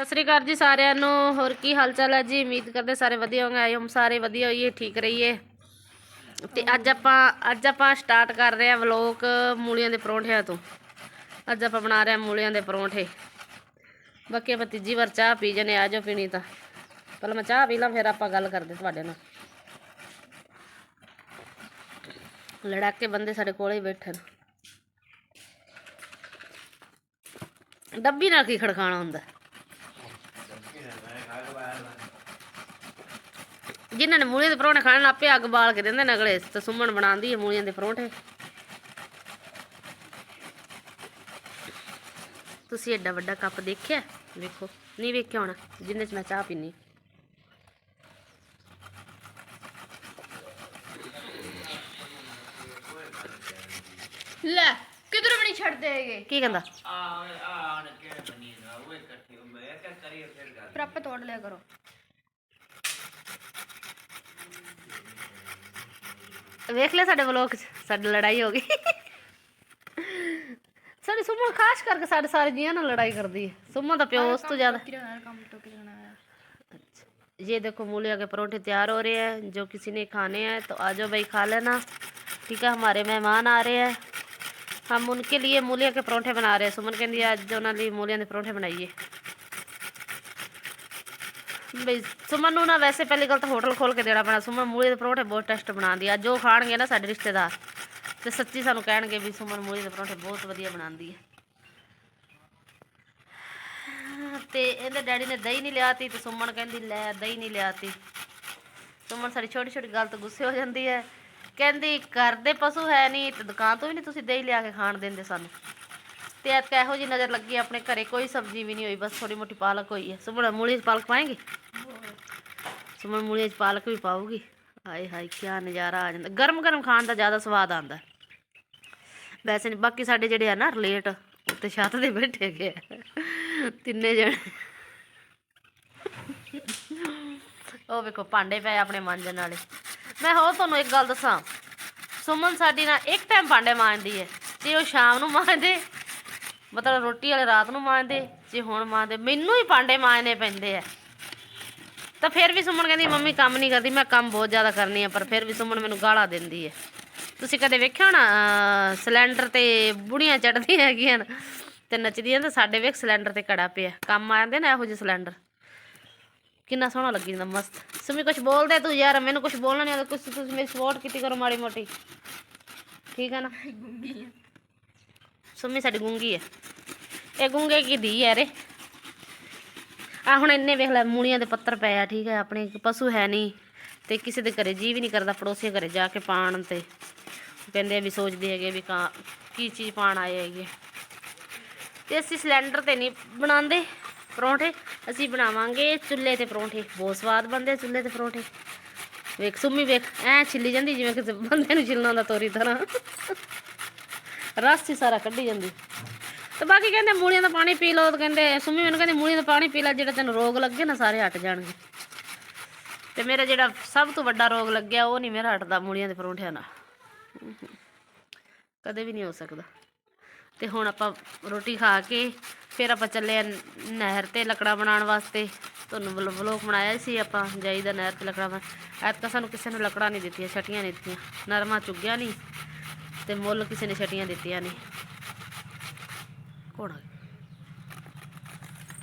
ਸਤਿ ਸ੍ਰੀ ਅਕਾਲ ਜੀ ਸਾਰਿਆਂ ਨੂੰ। ਹੋਰ ਕੀ ਹਾਲ ਚਾਲ ਹੈ ਜੀ? ਉਮੀਦ ਕਰਦੇ ਸਾਰੇ ਵਧੀਆ ਹੋਣਗੇ ਆਏ ਹਮ ਸਾਰੇ ਵਧੀਆ ਹੋਈਏ, ਠੀਕ ਰਹੀਏ। ਤੇ ਅੱਜ ਆਪਾਂ ਅੱਜ ਆਪਾਂ ਸਟਾਰਟ ਕਰ ਰਹੇ ਹਾਂ ਵਲੋਗ ਮੂਲੀਆਂ ਦੇ ਪਰੌਂਠਿਆਂ ਤੋਂ। ਅੱਜ ਆਪਾਂ ਬਣਾ ਰਹੇ ਹਾਂ ਮੂਲੀਆਂ ਦੇ ਪਰੌਂਠੇ। ਬਾਕੀ ਆਪਾਂ ਤੀਜੀ ਵਾਰ ਚਾਹ ਪੀ ਜਨੇ ਆ ਜਾਓ ਪੀਣੀ ਤਾਂ। ਪਹਿਲਾਂ ਮੈਂ ਚਾਹ ਪੀ ਲਾਂ, ਫਿਰ ਆਪਾਂ ਗੱਲ ਕਰਦੇ ਤੁਹਾਡੇ ਨਾਲ। ਲੜਾਕੇ ਬੰਦੇ ਸਾਡੇ ਕੋਲੇ ਹੀ ਬੈਠੇ ਨੇ। ਡੱਬੀ ਨਾਲ ਕੀ ਖੜਕਾਣਾ ਹੁੰਦਾ? ਜਿਨ੍ਹਾਂ ਨੇ ਮੂਲੀਆਂ ਦੇ ਪਰੌਂਠੇ ਖਾਣੇ ਆਪੇ ਅੱਗ ਬਾਲ ਕੇ ਦਿੰਦੇ ਨੇ ਅਗਲੇ ਤੇ ਸੁਮਨ ਬਣਾਉਂਦੀ ਹੈ ਮੂਲੀਆਂ ਦੇ ਪਰੌਂਠੇ ਤੁਸੀਂ ਐਡਾ ਵੱਡਾ ਕੱਪ ਦੇਖਿਆ ਵੇਖੋ ਨਹੀਂ ਵੇਖਿਆ ਹੋਣਾ ਜਿੰਨੇ ਚ ਮੈਂ ਚਾਹ ਪੀਨੀ ਲੈ ਕਿਧਰ ਵੀ ਨਹੀਂ ਛੱਡਦੇ ਹੈਗੇ ਕੀ ਕਹਿੰਦਾ ਫਿਰ ਆਪੇ ਤੋੜ ਲਿਆ ਕਰੋ ਵੇਖ ਲਿਆ ਸਾਡੇ ਵਲੋਗ ਚ ਸਾਡੀ ਲੜਾਈ ਹੋ ਗਈ ਸਾਡੀ ਸੁਮਨ ਖਾਸ ਕਰਕੇ ਸਾਡੇ ਸਾਰੇ ਜੀਆਂ ਨਾਲ ਲੜਾਈ ਕਰਦੀ ਹੈ ਸੁਮਨ ਦਾ ਪਿਓ ਉਸ ਤੋਂ ਜ਼ਿਆਦਾ ਕਿਹੜਾ ਕੰਮ ਟੋਕ ਲੈਣਾ ਹੈ ये देखो मूलिया के परोठे तैयार हो रहे हैं जो किसी ने खाने हैं तो आ जाओ भाई खा लेना ठीक है हमारे मेहमान आ रहे हैं हम उनके लिए मूलिया के परोठे बना रहे हैं सुमन कहती आज जो उन्होंने मूलिया के परोठे बनाइए ਬਈ ਸੁਮਨ ਨੂੰ ਨਾ ਵੈਸੇ ਪਹਿਲੀ ਗੱਲ ਤਾਂ ਹੋਟਲ ਖੋਲ ਕੇ ਦੇਣਾ ਪੈਣਾ। ਸੁਮਨ ਮੂਲੀ ਦੇ ਪਰੌਂਠੇ ਬਹੁਤ ਟੈਸਟ ਬਣਾਉਂਦੀ ਆ। ਜੋ ਖਾਣਗੇ ਨਾ ਸਾਡੇ ਰਿਸ਼ਤੇਦਾਰ। ਤੇ ਸੱਚੀ ਸਾਨੂੰ ਕਹਿਣਗੇ ਵੀ ਸੁਮਨ ਮੂਲੀ ਦੇ ਪਰੌਂਠੇ ਬਹੁਤ ਵਧੀਆ ਬਣਾਉਂਦੀ ਹੈ ਤੇ ਇਹਦੇ ਡੈਡੀ ਨੇ ਦਹੀਂ ਨਹੀਂ ਲਿਆਤੀ ਤੇ ਸੁਮਨ ਕਹਿੰਦੀ, ਲੈ ਦਹੀਂ ਨਹੀਂ ਲਿਆਤੀ। ਸੁਮਨ ਸਾਡੀ ਛੋਟੀ ਛੋਟੀ ਗੱਲ ਤੋਂ ਗੁੱਸੇ ਹੋ ਜਾਂਦੀ ਹੈ। ਕਹਿੰਦੀ, ਘਰ ਦੇ ਪਸ਼ੂ ਹੈ ਨਹੀਂ ਤੇ ਦੁਕਾਨ ਤੋਂ ਵੀ ਨਹੀਂ ਤੁਸੀਂ ਦਹੀਂ ਲਿਆ ਕੇ ਖਾਣ ਦਿੰਦੇ ਸਾਨੂੰ। ਤੇ ਐਤ ਇਹੋ ਜੀ ਨਜ਼ਰ ਲੱਗੀ ਆਪਣੇ ਘਰੇ, ਕੋਈ ਸਬਜ਼ੀ ਵੀ ਨਹੀਂ ਹੋਈ, ਬਸ ਥੋੜੀ ਮੋਟੀ ਪਾਲਕ ਹੋਈ ਹੈ ਸੁਮਨ, ਮੂਲੀ 'ਚ ਪਾਲਕ ਪਾਏਗੀ? ਸੁਮਨ ਮੂਲੀ 'ਚ ਪਾਲਕ ਵੀ ਪਾਉਗੀ ਹਾਏ ਹਾਏ ਕੀ ਨਜ਼ਾਰਾ ਆ ਜਾਂਦਾ। ਗਰਮ ਗਰਮ ਖਾਣ ਦਾ ਜ਼ਿਆਦਾ ਸਵਾਦ ਆਉਂਦਾ। ਵੈਸੇ ਨਹੀਂ, ਬਾਕੀ ਸਾਡੇ ਜਿਹੜੇ ਆ ਨਾ ਰਿਲੇਟ ਉੱਤੇ ਛੱਤ ਤੇ ਬੈਠੇ ਗਏ ਆ। ਤਿੰਨੇ ਜਣੇ। ਉਹ ਵੇਖੋ, ਭਾਂਡੇ ਪਏ ਆਪਣੇ ਮਾਂਜਣ ਵਾਲੇ। ਮੈਂ ਹੋਰ ਤੁਹਾਨੂੰ ਇੱਕ ਗੱਲ ਦੱਸਾਂ। ਸੁਮਨ ਸਾਡੀ ਨਾਲ ਇੱਕ ਟਾਈਮ ਭਾਂਡੇ ਮਾਂਜਦੀ ਹੈ, ਤੇ ਉਹ ਸ਼ਾਮ ਨੂੰ ਮਾਂਜਦੇ। ਮਤਲਬ ਰੋਟੀ ਵਾਲੇ ਰਾਤ ਨੂੰ ਮਾਂਜਦੇ, ਜੇ ਹੁਣ ਮਾਂਜਦੇ। ਮੈਨੂੰ ਹੀ ਭਾਂਡੇ ਮਾਂਜਣੇ ਪੈਂਦੇ ਆ। ਤਾਂ ਫਿਰ ਵੀ ਸੁਮਨ ਕਹਿੰਦੀ, ਮੰਮੀ ਕੰਮ ਨਹੀਂ ਕਰਦੀ, ਮੈਂ ਕੰਮ ਬਹੁਤ ਜ਼ਿਆਦਾ ਕਰਨੀ ਆ, ਪਰ ਫਿਰ ਵੀ ਸੁਮਨ ਮੈਨੂੰ ਗਾਲਾਂ ਦਿੰਦੀ ਹੈ ਤੁਸੀਂ ਕਦੇ ਵੇਖਿਆ ਨਾ ਸਿਲੰਡਰ ਤੇ ਬੁੜੀਆਂ ਚੜਦੀਆਂ ਹੈਗੀਆਂ ਤੇ ਨੱਚਦੀਆਂ ਤਾਂ ਸਾਡੇ ਵੇਖ ਸਿਲੰਡਰ ਤੇ ਕੜਾ ਪਿਆ। ਕੰਮ ਆ ਜਾਂਦੇ ਨਾ ਇਹੋ ਜਿਹੇ ਸਿਲੰਡਰ। ਕਿੰਨਾ ਸੋਹਣਾ ਲੱਗੀ ਜਾਂਦਾ, ਮਸਤ। ਸੁਮੀ ਕੁਝ ਬੋਲਦੇ ਤੂੰ ਯਾਰ, ਮੈਨੂੰ ਕੁਝ ਬੋਲਣਾ ਨਹੀਂ ਆਉਂਦਾ ਕੁਝ ਤੁਸੀਂ ਮੇਰੀ ਸਪੋਰਟ ਕੀਤੀ ਕਰੋ ਮਾੜੀ ਮੋਟੀ। ਠੀਕ ਹੈ ਨਾ? ਸੁਮੀ, ਸਾਡੀ ਗੁੰਗੀ ਹੈ ਇਹ ਗੁੰਗੇ ਕੀ ਧੀ ਹੈ ਆ ਹੁਣ ਇੰਨੇ ਵੇਖ ਲੈ, ਮੂਲੀਆਂ ਦੇ ਪੱਤਰ ਪਏ ਆ, ਠੀਕ ਹੈ ਆਪਣੇ ਪਸ਼ੂ ਹੈ ਨਹੀਂ ਤੇ ਕਿਸੇ ਦੇ ਘਰੇ ਜੀ ਵੀ ਨਹੀਂ ਕਰਦਾ, ਪੜੋਸੀਆਂ ਘਰੇ ਜਾ ਕੇ ਪਾਣ ਤੇ। ਕਹਿੰਦੇ ਵੀ ਸੋਚਦੇ ਹੈਗੇ ਵੀ ਕਾ, ਕੀ ਚੀਜ਼ ਪਾਣ ਆਏ ਹੈਗੇ ਤੇ ਅਸੀਂ ਸਿਲੰਡਰ ਤੇ ਨਹੀਂ ਬਣਾਉਂਦੇ ਪਰੌਂਠੇ, ਅਸੀਂ ਬਣਾਵਾਂਗੇ ਚੁੱਲ੍ਹੇ ਤੇ ਪਰੌਂਠੇ। ਬਹੁਤ ਸਵਾਦ ਬਣਦੇ ਚੁੱਲ੍ਹੇ ਤੇ ਪਰੌਂਠੇ। ਵੇਖ, ਸੁਮੀ ਵੇਖ, ਐ ਛਿੱਲੀ ਜਾਂਦੀ ਜਿਵੇਂ ਕਿਸੇ ਬੰਦੇ ਨੂੰ ਛਿੱਲਣਾ ਹੁੰਦਾ ਤੋਰੀ ਤਰ੍ਹਾਂ। ਰਸ ਹੀ ਸਾਰਾ ਕੱਢੀ ਜਾਂਦੀ। ਤੇ ਬਾਕੀ ਕਹਿੰਦੇ ਮੂਲੀਆਂ ਦਾ ਪਾਣੀ ਪੀ ਲਓ ਤੇ ਕਹਿੰਦੇ ਸੁਮੀ ਮੈਨੂੰ ਕਹਿੰਦੇ ਮੂਲੀਆਂ ਦਾ ਪਾਣੀ ਪੀ ਲੈ, ਜਿਹੜਾ ਤੈਨੂੰ ਰੋਗ ਲੱਗੇ ਨਾ ਸਾਰੇ ਹਟ ਜਾਣਗੇ। ਤੇ ਮੇਰਾ ਜਿਹੜਾ ਸਭ ਤੋਂ ਵੱਡਾ ਰੋਗ ਲੱਗਿਆ ਉਹ ਨਹੀਂ ਮੇਰਾ ਹਟਦਾ ਮੂਲੀਆਂ ਦੇ ਪਰੌਂਠਿਆਂ ਨਾਲ। ਕਦੇ ਵੀ ਨਹੀਂ ਹੋ ਸਕਦਾ। ਤੇ ਹੁਣ ਆਪਾਂ ਰੋਟੀ ਖਾ ਕੇ ਫਿਰ ਆਪਾਂ ਚੱਲੇ ਆ ਨਹਿਰ ਤੇ ਲੱਕੜਾਂ ਬਣਾਉਣ ਵਾਸਤੇ। ਤੁਹਾਨੂੰ ਵਲ- ਵਲੋਗ ਬਣਾਇਆ ਸੀ ਆਪਾਂ ਜਾਈਦਾ ਨਹਿਰ ਤੇ ਲੱਕੜਾਂ ਬਣਾ ਐਤਕਾਂ ਸਾਨੂੰ ਕਿਸੇ ਨੇ ਲੱਕੜਾਂ ਨਹੀਂ ਦਿੱਤੀਆਂ, ਛਟੀਆਂ ਨਹੀਂ ਦਿੱਤੀਆਂ। ਨਰਮਾ ਚੁੱਗਿਆ ਨਹੀਂ। ਤੇ ਮੁੱਲ ਕਿਸੇ ਨੇ ਛਟੀਆਂ ਦਿੱਤੀਆਂ ਨਹੀਂ कौन आ गया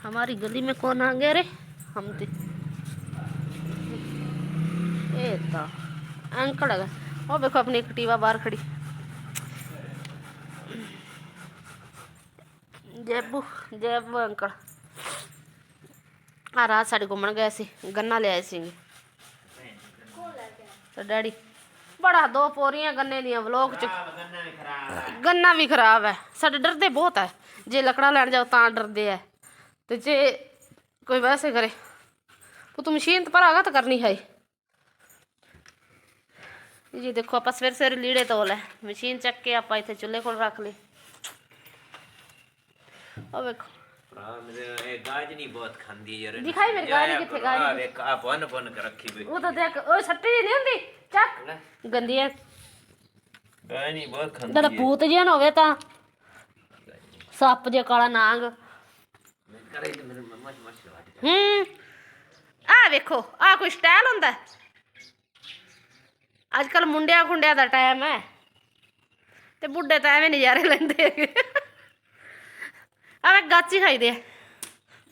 हमारी गली में कौन आ गया रे हम ते ए ता अंकल है ਉਹ ਵੇਖੋ ਆਪਣੀ ਐਕਟਿਵਾ ਬਾਹਰ ਖੜੀ ਜੈਬੂ ਜੈਬੂ ਅੰਕਲ ਆ ਰਾਤ ਸਾਡੇ ਘੁੰਮਣ ਗਏ ਸੀ ਗੰਨਾ ਲਿਆਏ ਸੀ ਤੇ ਡੈਡੀ ਬੜਾ ਦੋ ਪੋਰੀਆਂ ਗੰਨੇ ਦੀਆਂ ਵਲੋਗ ਚ। ਗੰਨਾ ਵੀ ਖਰਾਬ ਹੈ। ਸਾਡੇ ਡਰਦੇ ਬਹੁਤ ਹੈ। ਜੇ ਲੱਕੜਾ ਲੈਣ ਜਾਓ ਤਾਂ ਡਰਦੇ ਹੈ। ਤੇ ਜੇ ਕੋਈ ਵੈਸੇ ਕਰੇ ਉਹ ਤੂੰ ਮਸ਼ੀਨ ਤੇ ਪਰ ਆਗਾ ਤਾਂ ਕਰਨੀ ਹੈ ਜੀ ਦੇਖੋ ਆਪਾਂ ਸਵੇਰ ਸਵੇਰ ਲੀੜੇ ਧੋ ਲੈ ਮਸ਼ੀਨ ਚੱਕ ਕੇ ਆਪਾਂ ਇੱਥੇ ਚੁੱਲ੍ਹੇ ਕੋਲ ਰੱਖ ਲਈ ਉਹ ਵੇਖੋ। ਭਰਾ ਮੇਰੇ ਇਹ ਗਾਜ ਨਹੀਂ ਬਹੁਤ ਖਾਂਦੀ ਯਾਰ ਦਿਖਾਈ ਮੇਰੇ ਗਾਜ ਕਿੱਥੇ, ਗਾਜ ਆ ਵੇਖ ਆ ਬਨ ਬਨ ਕੇ ਰੱਖੀ ਬਈ। ਉਹ ਤਾਂ ਦੇਖ ਉਹ ਸੱਟੀ ਜਿਹੀ ਨਹੀਂ ਹੁੰਦੀ? ਚੱਕ। ਗੰਦੀ ਹੈ ਗਾਜ ਨਹੀਂ ਬਹੁਤ ਖਾਂਦੀ ਜਿਹੜਾ ਭੂਤ ਜਿਹਾ ਨਾ ਹੋਵੇ ਤਾਂ। ਸੱਪ ਜਿਹਾ ਕਾਲਾ ਨਾਗ। ਕਰੇ ਤੇ ਮੇਰੇ ਮੰਮਾ ਚ ਮੱਛੀ ਵਾਟ ਹੂੰ। ਆ ਵੇਖੋ ਆ ਕੋਈ ਸਟਾਈਲ ਹੁੰਦਾ? ਅੱਜ ਕੱਲ ਮੁੰਡਿਆਂ ਖੁੰਡਿਆਂ ਦਾ ਟਾਈਮ ਹੈ ਤੇ ਬੁੱਢੇ ਤਾਂ ਐਵੇਂ ਨਜ਼ਾਰੇ ਲੈਂਦੇ ਹੈਗੇ। ਮੈਂ ਗਾਚੀ ਖਾਈਦੇ ਆ।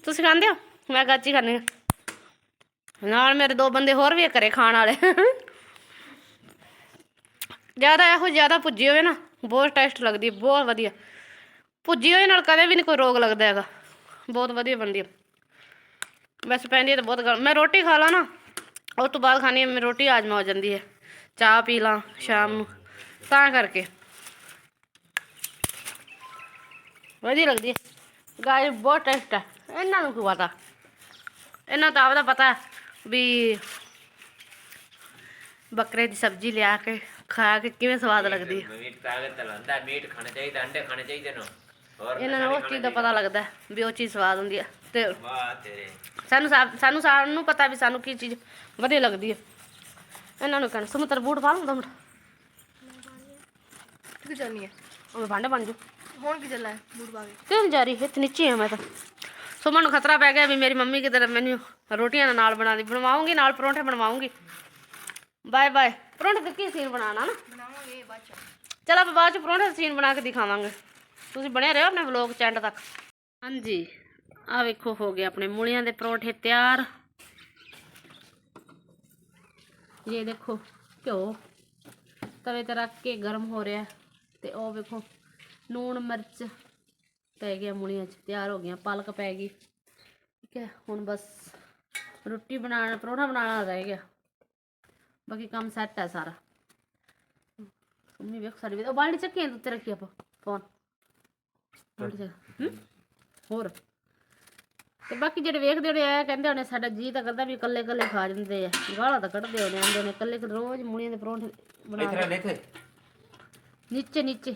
ਤੁਸੀਂ ਖਾਂਦੇ ਹੋ? ਮੈਂ ਗਾਚੀ ਖਾਂਦੀ ਹਾਂ। ਨਾਲ ਮੇਰੇ ਦੋ ਬੰਦੇ ਹੋਰ ਵੀ ਕਰੇ ਖਾਣ ਵਾਲੇ। ਜ਼ਿਆਦਾ ਇਹੋ ਜ਼ਿਆਦਾ ਭੁੱਜੀ ਹੋਵੇ ਨਾ, ਬਹੁਤ ਟੇਸਟ ਲੱਗਦੀ ਹੈ ਬਹੁਤ ਵਧੀਆ। ਭੁੱਜੀ ਹੋਏ ਨਾਲ ਕਦੇ ਵੀ ਨਹੀਂ ਕੋਈ ਰੋਗ ਲੱਗਦਾ ਹੈਗਾ। ਬਹੁਤ ਵਧੀਆ ਬਣਦੀ ਹੈ ਵੈਸੇ ਪੈਂਦੀ ਹੈ ਤਾਂ ਬਹੁਤ ਗਰਮ ਮੈਂ ਰੋਟੀ ਖਾ ਲਾ ਨਾ, ਉਸ ਤੋਂ ਬਾਅਦ ਖਾਣੀ ਮੇਰੀ ਰੋਟੀ ਹਾਜ਼ਮਾ ਹੋ ਜਾਂਦੀ ਹੈ। ਚਾਹ ਪੀ ਲਾਂ ਸ਼ਾਮ ਨੂੰ, ਤਾਂ ਕਰਕੇ। ਵਧੀਆ ਲੱਗਦੀ ਹੈ ਗਾਇ ਬਹੁਤ ਟੇਸਟ ਹੈ। ਇਹਨਾਂ ਨੂੰ ਕੀ ਪਤਾ? ਇਹਨਾਂ ਤਾਂ ਆਪਦਾ ਪਤਾ ਵੀ ਬੱਕਰੇ ਦੀ ਸਬਜ਼ੀ ਲਿਆ ਕੇ ਖਾ ਕੇ ਕਿਵੇਂ ਸਵਾਦ ਲੱਗਦੀ ਹੈ। ਮੀਟ ਤਾਕਤ ਲੰਦਾ ਮੀਟ ਖਾਣਾ ਚਾਹੀਦਾ ਅੰਡੇ ਖਾਣੇ ਚਾਹੀਦੇ ਨੇ। ਹੋਰ ਇਹਨਾਂ ਨੂੰ ਉਸ ਚੀਜ਼ ਦਾ ਪਤਾ ਲੱਗਦਾ ਵੀ ਉਹ ਚੀਜ਼ ਸਵਾਦ ਹੁੰਦੀ ਹੈ ਤੇ ਵਾਹ ਤੇਰੇ। ਸਾਨੂੰ ਸਾਨੂੰ ਸਾਨੂੰ ਪਤਾ ਵੀ ਸਾਨੂੰ ਕੀ ਚੀਜ਼ ਵਧੀਆ ਲੱਗਦੀ ਹੈ। ਇਹਨਾਂ ਨੂੰ ਕਹਿਣਾ ਸੁਮਤਰ ਬੂਟ ਪਾ ਲੂੰ ਦੋ ਮਿੰਟ ਕਿੱਥੇ ਜਾਣੀ ਹੈ ਉਹ ਭਾਂਡੇ ਬਣ ਜੂ ਹੁਣ ਕੀ ਚੱਲਾ ਹੈ? ਬੂਟ ਪਾ ਕੇ। ਕਿਉਂ ਜਾ ਰਹੀ? ਹੈ ਨੀਚੇ ਹਾਂ ਮੈਂ ਤਾਂ। ਸੁਮਨ ਨੂੰ ਖਤਰਾ ਪੈ ਗਿਆ ਵੀ ਮੇਰੀ ਮੰਮੀ ਕਿਤੇ ਮੈਨੂੰ ਰੋਟੀਆਂ ਨਾਲ ਬਣਾ ਦੀ। ਬਣਵਾਉਂਗੀ ਨਾਲ ਪਰੌਂਠੇ ਬਣਵਾਉਂਗੀ। Bye bye. ਪਰੌਂਠੇ ਤੇ ਕੀ ਸੀਨ ਬਣਾਉਣਾ ਨਾ? ਬਣਾਵਾਂਗੇ ਬਾਅਦ ਚ। ਚਲ ਆਪਾਂ ਬਾਅਦ ਚ ਪਰੌਂਠੇ ਦਾ ਸੀਨ ਬਣਾ ਕੇ ਦਿਖਾਵਾਂਗੇ। ਤੁਸੀਂ ਬਣੇ ਰਹੋ ਆਪਣੇ ਵਲੌਗ ਚ ਐਂਡ ਤੱਕ। ਹਾਂਜੀ ਆ ਵੇਖੋ ਹੋ ਗਏ ਆਪਣੇ ਮੂਲੀਆਂ ਦੇ ਪਰੌਂਠੇ ਤਿਆਰ। ਇਹ ਦੇਖੋ ਘਿਓ। ਤਵੇ ਤੇ ਰੱਖ ਕੇ ਗਰਮ ਹੋ ਰਿਹਾ ਤੇ ਉਹ ਵੇਖੋ ਲੂਣ ਮਿਰਚ ਪੈ ਗਿਆ ਮੂਲੀਆਂ ਚ ਤਿਆਰ ਹੋ ਗਈਆਂ ਪਾਲਕ ਪੈ ਗਈ। ਠੀਕ ਹੈ ਹੁਣ ਬਸ ਰੋਟੀ ਬਣਾਉਣਾ ਪਰੋਠਾ ਬਣਾਉਣਾ ਰਹਿ ਗਿਆ। ਬਾਕੀ ਕੰਮ ਸੈੱਟ ਹੈ ਸਾਰਾ। ਮੰਮੀ ਵੇਖ ਸਾਰੀ ਉਹ ਬਾਲਟੀ ਚੱਕੀ ਉੱਤੇ ਰੱਖੀ ਆਪਾਂ ਫੋਨ ਹੋਰ? ਤੇ ਬਾਕੀ ਜਿਹੜੇ ਵੇਖਦੇ ਹੋਣੇ ਆ ਕਹਿੰਦੇ ਹੋਣੇ ਸਾਡਾ ਜੀ ਤਾਂ ਕਰਦਾ ਵੀ ਇਕੱਲੇ ਇਕੱਲੇ ਖਾ ਜਾਂਦੇ ਆ। ਗਾਲਾਂ ਤਾਂ ਕੱਢਦੇ ਹੋਣੇ ਆਂਦੇ ਨੇ ਇਕੱਲੇ ਰੋਜ਼ ਮੂਲੀਆਂ ਦੇ ਪਰੌਂਠੇ ਬਣਾ ਇੱਥੇ ਇੱਥੇ। ਨੀਚੇ ਨੀਚੇ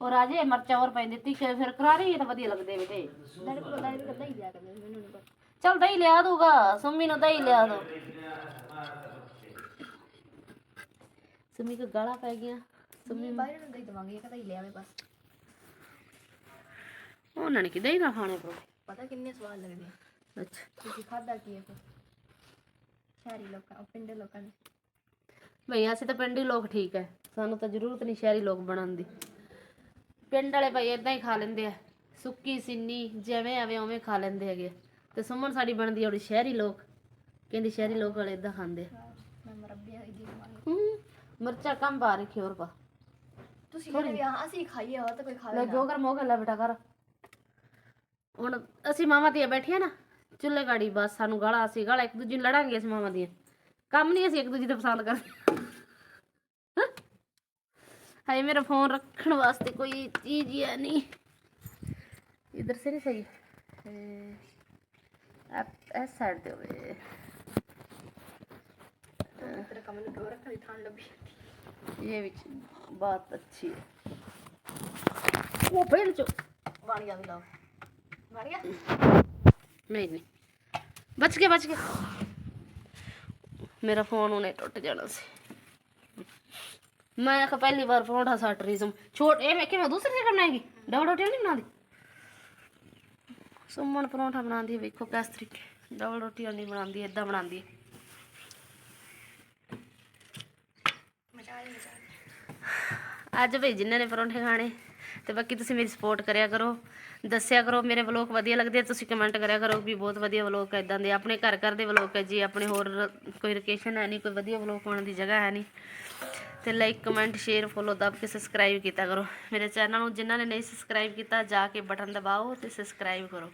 ਔਰ ਰਾਜੇ ਮਰਚਾ ਹੋਰ ਪੈਂਦੀ ਤੀ ਫਿਰ ਕਰਾਰੀ ਤਾਂ ਵਧੀਆ ਲੱਗਦੇ ਵੇ ਤੇ। ਮੇਰੇ ਕੋਲ ਦਾਈ ਕਰਦਾ ਹੀ ਦਿਆ ਕਰਦੇ ਮੈਨੂੰ ਨਹੀਂ ਪਤਾ। ਚਲ ਦਹੀਂ ਲਿਆ ਦੂਗਾ ਸੁਮੀ ਨੂੰ ਦਹੀਂ ਲਿਆ ਦੋ। ਸੁਮੀ ਕੋ ਗਾਲਾਂ ਪੈ ਗਿਆ ਸੁਮੀ ਬਾਹਰ ਨੂੰ ਦਈ ਦਵਾਂਗੇ ਇੱਕ ਤਾਂ ਹੀ ਲਿਆਵੇ ਬਸ। ਉਹਨਾਂ ਨੇ ਕਿ ਦਹੀਂ ਨਾ ਖਾਣੇ ਪਰੋ ਪਤਾ ਕਿੰਨੇ ਸਵਾਦ ਲੱਗਦੇ ਆ। ਅੱਛਾ। ਤੁਸੀਂ ਖਾਦਾ ਕੀ ਹੈ ਫਿਰ? ਸ਼ਹਿਰੀ ਲੋਕਾਂ ਪਿੰਡ ਲੋਕਾਂ ਨੇ ਭਈ ਅਸੀਂ ਤਾਂ ਪਿੰਡੀ ਲੋਕ ਠੀਕ ਹੈ ਸਾਨੂੰ ਤਾਂ ਜ਼ਰੂਰਤ ਨਹੀਂ ਸ਼ਹਿਰੀ ਲੋਕ ਬਣਨ ਦੀ। ਪਿੰਡ ਵਾਲੇ ਭਾਈ ਇਦਾਂ ਹੀ ਖਾ ਲੈਂਦੇ ਆ। ਸੁੱਕੀ ਸਿੰਨੀ ਜਿਵੇਂ ਆਵੇ ਉਵੇਂ ਖਾ ਲੈਂਦੇ ਹੈਗੇ ਤੇ ਸੁਮਨ ਸਾਡੀ ਬਣਦੀ ਔੜੀ ਸ਼ਹਿਰੀ ਲੋਕ। ਕਹਿੰਦੀ ਸ਼ਹਿਰੀ ਲੋਕ ਵਾਲੇ ਇਦਾਂ ਖਾਂਦੇ ਆ। ਮੈਂ ਮਰਬੀ ਹੋਈ ਜੀ ਹੂੰ ਮਿਰਚਾਂ ਕਮ ਪਾ ਰੱਖੀ ਹੋਰ ਪਾ। ਤੁਸੀਂ ਕਹਿੰਦੇ ਵੀ ਹਾਂ ਅਸੀਂ ਖਾਈਏ ਹੋਰ ਤਾਂ ਕੋਈ ਖਾਵੇ ਲੈ ਜੋ ਕਰ ਮੋਹ ਲੈ ਬੇਟਾ ਕਰ। ਹੁਣ ਅਸੀਂ ਮਾਵਾਂ ਦੀਆਂ ਬੈਠੀਆਂ ਨਾ ਚੁੱਲ੍ਹੇ ਗਾੜੀ ਬਸ ਸਾਨੂੰ ਗਾਲਾਂ ਅਸੀਂ ਗਾਲਾਂ ਇੱਕ ਦੂਜੀ ਨੂੰ ਲੜਾਂਗੇ ਅਸੀਂ ਮਾਵਾਂ ਦੀਆਂ। ਕੰਮ ਨਹੀਂ ਅਸੀਂ ਇੱਕ ਦੂਜੀ ਦਾ ਪਸੰਦ ਕਰਦੇ। ਹਾਏ ਮੇਰਾ ਫੋਨ ਰੱਖਣ ਵਾਸਤੇ ਕੋਈ ਚੀਜ਼ ਹੀ ਨਹੀਂ। ਇਧਰ ਸੇ ਨਹੀਂ ਸਹੀ? ਐਪ ਇਸ ਸਾਈਡ ਤੇ ਹੋਵੇ। ਇਹ ਵਿੱਚ ਬਾਤ ਅੱਛੀ ਹੈ। ਉਹ ਬੈਲ ਚੋ। ਬਣ ਗਿਆ ਵੀ ਲਓ। ਬਣ ਗਿਆ ਨਹੀਂ। ਨਹੀਂ ਬਚ ਗਿਆ ਬਚ ਗਿਆ ਮੇਰਾ ਫੋਨ ਉਹਨੇ ਟੁੱਟ ਜਾਣਾ ਸੀ ਮੈਂ ਕਿਹਾ ਪਹਿਲੀ ਵਾਰ ਪਰੌਂਠਾ ਸੱਟ ਰਹੀ ਸਮ ਛੋਟ ਇਹ ਮੈਂ ਕਿਵੇਂ ਦੂਸਰੀ ਜਗ੍ਹਾ ਬਣਾਏਗੀ ਡਬਲ ਰੋਟੀ ਨਹੀਂ ਬਣਾਉਂਦੀ? ਸੁਮਨ ਪਰੌਂਠਾ ਬਣਾਉਂਦੀ ਹੈ ਵੇਖੋ ਕਿਸ ਤਰੀਕੇ। ਡਬਲ ਰੋਟੀ ਨਹੀਂ ਬਣਾਉਂਦੀ ਇਦਾਂ ਬਣਾਉਂਦੀ ਹੈ। ਅੱਜ ਭਈ ਜਿਨ੍ਹਾਂ ਨੇ ਪਰੌਂਠੇ ਖਾਣੇ ਤੇ ਬਾਕੀ ਤੁਸੀਂ ਮੇਰੀ ਸਪੋਰਟ ਕਰਿਆ ਕਰੋ। ਦੱਸਿਆ ਕਰੋ ਮੇਰੇ ਵਲੋਗ ਵਧੀਆ ਲੱਗਦੇ ਆ, ਤੁਸੀਂ ਕਮੈਂਟ ਕਰਿਆ ਕਰੋ ਵੀ ਬਹੁਤ ਵਧੀਆ ਵਲੋਗ ਹੈ ਇਦਾਂ ਦੇ। ਆਪਣੇ ਘਰ ਘਰ ਦੇ ਵਲੋਗ ਹੈ ਜੀ ਆਪਣੇ ਹੋਰ ਕੋਈ ਲੋਕੇਸ਼ਨ ਹੈ ਨਹੀਂ ਕੋਈ ਵਧੀਆ ਵਲੋਗ ਪਾਉਣ ਦੀ ਜਗ੍ਹਾ ਹੈ ਨਹੀਂ ਤੇ ਲਾਈਕ ਕਮੈਂਟ ਸ਼ੇਅਰ ਫੋਲੋ ਦਬ ਕੇ ਸਬਸਕ੍ਰਾਈਬ ਕੀਤਾ ਕਰੋ। ਮੇਰੇ ਚੈਨਲ ਨੂੰ ਜਿਨ੍ਹਾਂ ਨੇ ਨਹੀਂ ਸਬਸਕ੍ਰਾਈਬ ਕੀਤਾ, ਜਾ ਕੇ ਬਟਨ ਦਬਾਓ ਤੇ ਸਬਸਕ੍ਰਾਈਬ ਕਰੋ।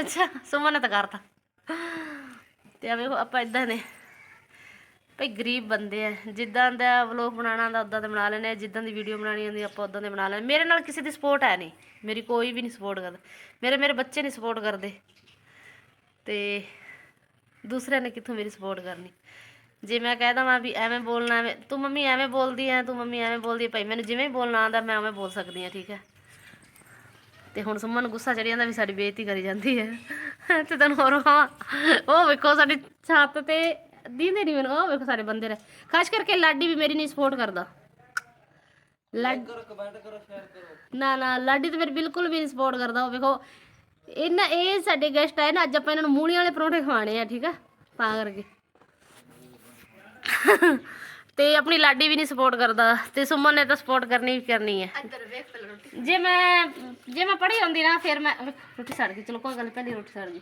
ਅੱਛਾ, ਸੁਮਨ ਤਾਂ ਕਰਤਾ। ਤੇ ਆ ਵੇਖੋ, ਆਪਾਂ ਇਦਾਂ ਨੇ ਭਈ ਗਰੀਬ ਬੰਦੇ ਆ। ਜਿੱਦਾਂ ਦਾ ਵਲੋਗ ਬਣਾਉਣਾ ਦਾ ਉਦਾਂ ਦਾ ਬਣਾ ਲੈਣੇ ਆ। ਜਿੱਦਾਂ ਦੀ ਵੀਡੀਓ ਬਣਾਉਣੀ ਹੁੰਦੀ, ਆਪਾਂ ਉਦਾਂ ਦੇ ਬਣਾ ਲੈਣੇ ਮੇਰੇ ਨਾਲ ਕਿਸੇ ਦੀ ਸਪੋਰਟ ਹੈ ਨਹੀਂ। ਮੇਰੀ ਕੋਈ ਵੀ ਨਹੀਂ ਸਪੋਰਟ ਕਰਦਾ। ਮੇਰੇ ਮੇਰੇ ਬੱਚੇ ਨਹੀਂ ਸਪੋਰਟ ਕਰਦੇ। ਤੇ ਦੂਸਰਿਆਂ ਨੇ ਕਿੱਥੋਂ ਮੇਰੀ ਸਪੋਰਟ ਕਰਨੀ? ਜੇ ਮੈਂ ਕਹਿ ਦਵਾਂ ਵੀ ਐਵੇਂ ਬੋਲਣਾ ਐਵੇਂ ਤੂੰ ਮੰਮੀ ਐਵੇਂ ਬੋਲਦੀ ਐ ਤੂੰ ਮੰਮੀ ਐਵੇਂ ਬੋਲਦੀ ਐ ਭਾਈ ਮੈਨੂੰ ਜਿਵੇਂ ਬੋਲਣਾ ਆਉਂਦਾ ਮੈਂ ਉਵੇਂ ਬੋਲ ਸਕਦੀ ਆ ਠੀਕ ਹੈ? ਤੇ ਹੁਣ ਸੁਮਨ ਨੂੰ ਗੁੱਸਾ ਚੜੀ ਜਾਂਦਾ ਵੀ ਸਾਡੀ ਬੇਇੱਜ਼ਤੀ ਕਰੀ ਜਾਂਦੀ ਹੈ। ਤੇ ਤੈਨੂੰ ਹੋਰ ਹਾਂ ਉਹ ਵੇਖੋ ਸਾਡੀ ਛੱਤ ਤੇ ਦੀਂਦੇ ਨਹੀਂ ਮੈਨੂੰ ਉਹ ਵੇਖੋ ਸਾਰੇ ਬੰਦੇ ਨੇ। ਖਾਸ ਕਰਕੇ ਲਾਡੀ ਵੀ ਮੇਰੀ ਨਹੀਂ ਸਪੋਰਟ ਕਰਦਾ। ਨਾ ਨਾ ਲਾਡੀ ਤੇ ਮੇਰੀ ਬਿਲਕੁਲ ਵੀ ਨਹੀਂ ਸਪੋਰਟ ਕਰਦਾ ਉਹ ਵੇਖੋ। ਇਹਨਾਂ ਇਹ ਸਾਡੇ ਗੈਸਟ ਆਏ ਨਾ ਅੱਜ ਆਪਾਂ ਇਹਨਾਂ ਨੂੰ ਮੂਲੀਆਂ ਵਾਲੇ ਪਰੌਂਠੇ ਖਵਾਣੇ ਆ ਠੀਕ ਆ ਤਾਂ ਕਰਕੇ। ਤੇ ਆਪਣੀ ਲਾਡੀ ਵੀ ਨਹੀਂ ਸਪੋਰਟ ਕਰਦਾ ਤੇ ਸੁਮਨ ਨੇ ਤਾਂ ਸਪੋਰਟ ਕਰਨੀ ਹੀ ਕਰਨੀ ਹੈ। ਇੱਧਰ ਵੇਖ ਪਹਿਲਾਂ ਰੋਟੀ। ਜੇ ਮੈਂ ਜੇ ਮੈਂ ਪੜ੍ਹੀ ਹੁੰਦੀ ਨਾ ਫਿਰ ਮੈਂ ਰੋਟੀ ਸੜ ਗਈ। ਚਲੋ ਕੋਈ ਗੱਲ ਪਹਿਲੀ ਰੋਟੀ ਸੜ ਗਈ।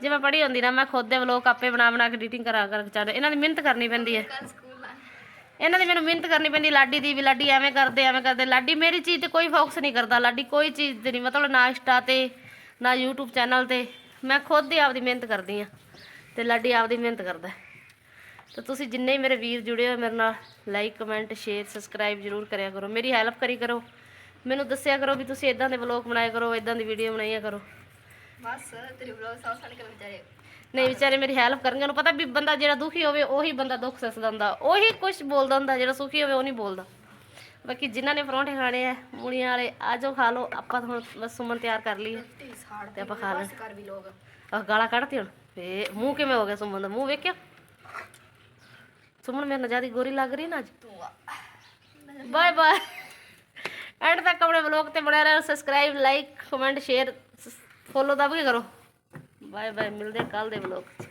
ਜੇ ਮੈਂ ਪੜ੍ਹੀ ਹੁੰਦੀ ਨਾ ਮੈਂ ਖੁਦ ਦੇ ਵਲੋਗ ਆਪੇ ਬਣਾ ਬਣਾ ਕੇ ਐਡੀਟਿੰਗ ਕਰਾ ਕਰ ਚਾਹਦੇ ਇਹਨਾਂ ਦੀ ਮਿਹਨਤ ਕਰਨੀ ਪੈਂਦੀ ਹੈ। ਇਹਨਾਂ ਦੀ ਮੈਨੂੰ ਮਿਹਨਤ ਕਰਨੀ ਪੈਂਦੀ ਲਾਡੀ ਦੀ ਵੀ ਲਾਡੀ ਐਵੇਂ ਕਰਦੇ ਐਵੇਂ ਕਰਦੇ। ਲਾਡੀ ਮੇਰੀ ਚੀਜ਼ ਤੇ ਕੋਈ ਫੋਕਸ ਨਹੀਂ ਕਰਦਾ। ਲਾਡੀ ਕੋਈ ਚੀਜ਼ ਤੇ ਨਹੀਂ ਮਤਲਬ ਨਾ ਇੰਸਟਾ ਤੇ ਨਾ YouTube ਚੈਨਲ ਤੇ। ਮੈਂ ਖੁਦ ਹੀ ਆਪਦੀ ਮਿਹਨਤ ਕਰਦੀ ਆ ਤੇ ਲਾਡੀ ਆਪਦੀ ਮਿਹਨਤ ਕਰਦਾ। ਤੇ ਤੁਸੀਂ ਜਿੰਨੇ ਮੇਰੇ ਵੀਰ ਜੁੜੇ ਹੋ ਮੇਰੇ ਨਾਲ ਲਾਈਕ ਕਮੈਂਟ ਸ਼ੇਅਰ ਸਬਸਕ੍ਰਾਈਬ ਜ਼ਰੂਰ ਕਰਿਆ ਕਰੋ। ਮੇਰੀ ਹੈਲਪ ਕਰੀ ਕਰੋ। ਮੈਨੂੰ ਦੱਸਿਆ ਕਰੋ ਵੀ ਤੁਸੀਂ ਇਦਾਂ ਦੇ ਵਲੋਗ ਬਣਾਇਆ ਕਰੋ ਇਦਾਂ ਦੀ ਵੀਡੀਓ ਬਣਾਈਆ ਕਰੋ। ਬਸ ਤੇਰੇ ਵਲੋਗ ਸਾਹ ਸਾੜ ਕੇ ਵਿਚਾਰੇ। ਨਹੀਂ ਵਿਚਾਰੇ ਮੇਰੀ ਹੈਲਪ ਕਰਨਗੇ ਉਹਨੂੰ ਪਤਾ ਵੀ ਬੰਦਾ ਜਿਹੜਾ ਦੁਖੀ ਹੋਵੇ ਉਹੀ ਬੰਦਾ ਦੁੱਖ ਸੱਸਦਾ ਹੁੰਦਾ। ਉਹੀ ਕੁਝ ਬੋਲਦਾ ਹੁੰਦਾ ਜਿਹੜਾ ਸੁਖੀ ਹੋਵੇ ਉਹ ਨਹੀਂ ਬੋਲਦਾ। ਬਾਕੀ ਜਿਨ੍ਹਾਂ ਨੇ ਪਰੌਂਠੇ ਖਾਣੇ ਆ ਮੂਲੀਆਂ ਵਾਲੇ ਆ ਜਾਓ ਖਾ ਲਓ। ਆਪਾਂ ਹੁਣ ਬਸ ਸੁਮਨ ਤਿਆਰ ਕਰ ਲਈ ਹੈ ਤੇ ਆਪਾਂ ਖਾ ਲੈਣ ਕਰ ਵੀ ਲੋਗ ਆਹ ਗਾਲਾਂ ਕੱਢਤੀ ਹੁਣ। ਵੇ ਮੂੰਹ ਕਿਵੇਂ ਹੋ ਗਿਆ ਸੁਮਨ ਦਾ? ਮੂੰਹ ਵੇਖਿਆ? ਸੁਮਨ ਮੇਰੇ ਨਾਲ ਜ਼ਿਆਦਾ ਗੋਰੀ ਲੱਗ ਰਹੀ ਨਾ ਅੱਜ। ਤੂੰ ਆ ਬਾਏ ਬਾਏ ਐਂਡ ਤੱਕ ਆਪਣੇ ਵਲੌਗ ਤੇ ਬਣੇ ਰਹੋ subscribe like comment share follow ਦਬ ਕੇ ਕਰੋ। ਬਾਏ ਬਾਏ ਮਿਲਦੇ ਕੱਲ ਦੇ ਵਲੌਗ 'ਚ।